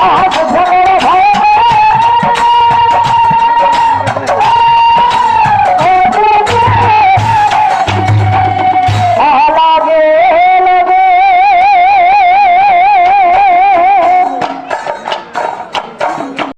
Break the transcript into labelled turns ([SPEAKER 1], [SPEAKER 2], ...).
[SPEAKER 1] আজ ভোরের ভয়